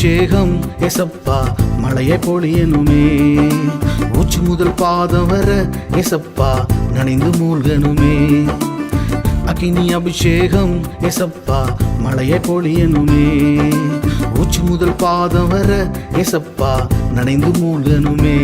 அபிஷேகம் எசப்பா மழையை பொழியனுமே மூச்சு முதல் பாதம் வர எசப்பா நனைந்து மூழ்கனுமே அக்கினி அபிஷேகம் எசப்பா மழையை பொழியனுமே மூச்சு முதல் பாதம் வர எசப்பா நனைந்து மூழ்கனுமே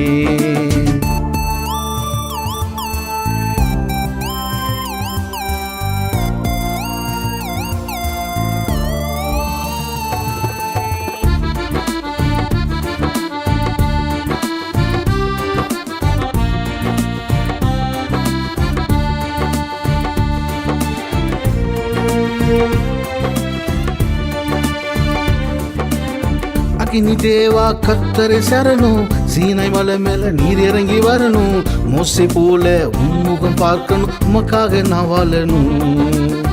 இனி தேவா கத்தரை சரணும். சீனை மலை மேல நீர் இறங்கி வரணும். மோசை போல உன்முகம் பார்க்கணும். உமக்காக நான் வாழணும்.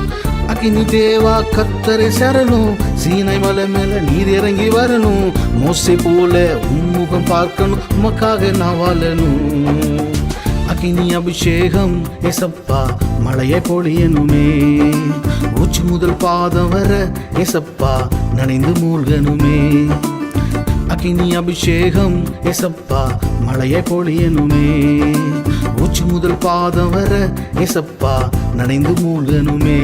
அக்கினி தேவா கத்தரை சரணும். சீனை மலை மேல நீர் இறங்கி வரணும். மோசை போல உன்முகம் பார்க்கணும். உமக்காக நான் வாழணும். அக்கினி அபிஷேகம் எசப்பா மழையை பொழியணுமே. உச்சி முதல் பாதம் வர எசப்பா நனைந்து மூழ்கணுமே. அக்னி அபிஷேகம் எசப்பா மழையை பொழியனுமே உச்சி முதல் பாதம் வர எசப்பா நனைந்து மூழ்கனுமே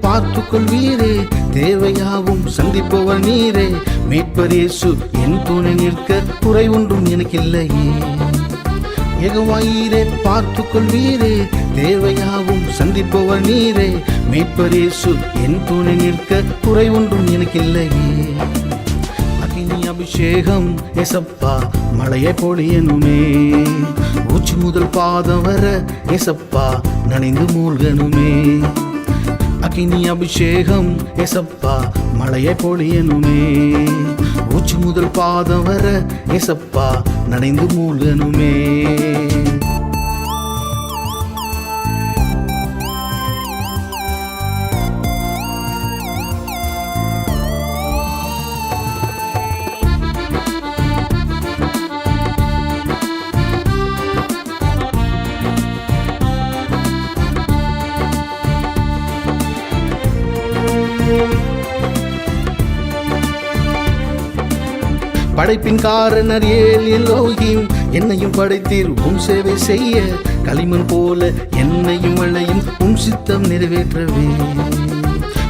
பார்த்து கொள்வீரே தேவையாவும் சந்திப்பவர் நீரே. மீட்பரேசு என் துணை நிற்க குறை ஒன்றும் எனக்கில்லையே. எகவாயிரே பார்த்து கொள்வீரே தேவையாவும் சந்திப்பவர் நீரே. மீட்பரேசு என் துணை நிற்க குறை ஒன்றும் எனக்கில்லையே. அக்னி அபிஷேகம் எசப்பா மழையை பொழியனுமே உச்சி முதல் பாதம் வர எசப்பா நனைந்து மூழ்கனுமே அக்கினி அபிஷேகம் எசப்பா மழையை பொழியனுமே உச்சி முதல் பாதம் வர எசப்பா நனைந்து மூழ்கனுமே படைப்பின் காரணர் ஏல் எல்லோகிம் என்னையும் படைத்தீர். உம் சேவை செய்ய களிமண் போல என்னையும் வளையும். உம் சித்தம் நிறைவேற்றவே.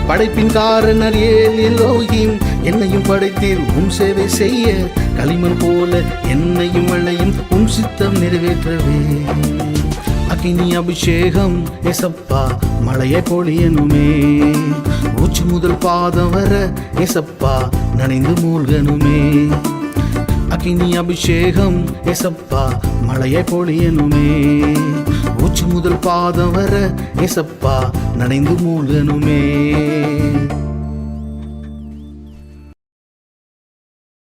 படைப்பின் காரணர் ஏல் எல்லோகிம் என்னையும் படைத்தீர். உம் சேவை செய்ய களிமண் போல என்னையும் வளையும். உம் சித்தம் நிறைவேற்றவே. அக்னி அபிஷேகம் எசப்பா மழையை பொழியனுமே முதல் பாதம் வர எசப்பா நனைந்து மூழ்கனுமே அக்கினி அபிஷேகம் எசப்பா மழையை பொழியனுமே உச்சி முதல் பாதம் வர எசப்பா நனைந்து மூழ்கனுமே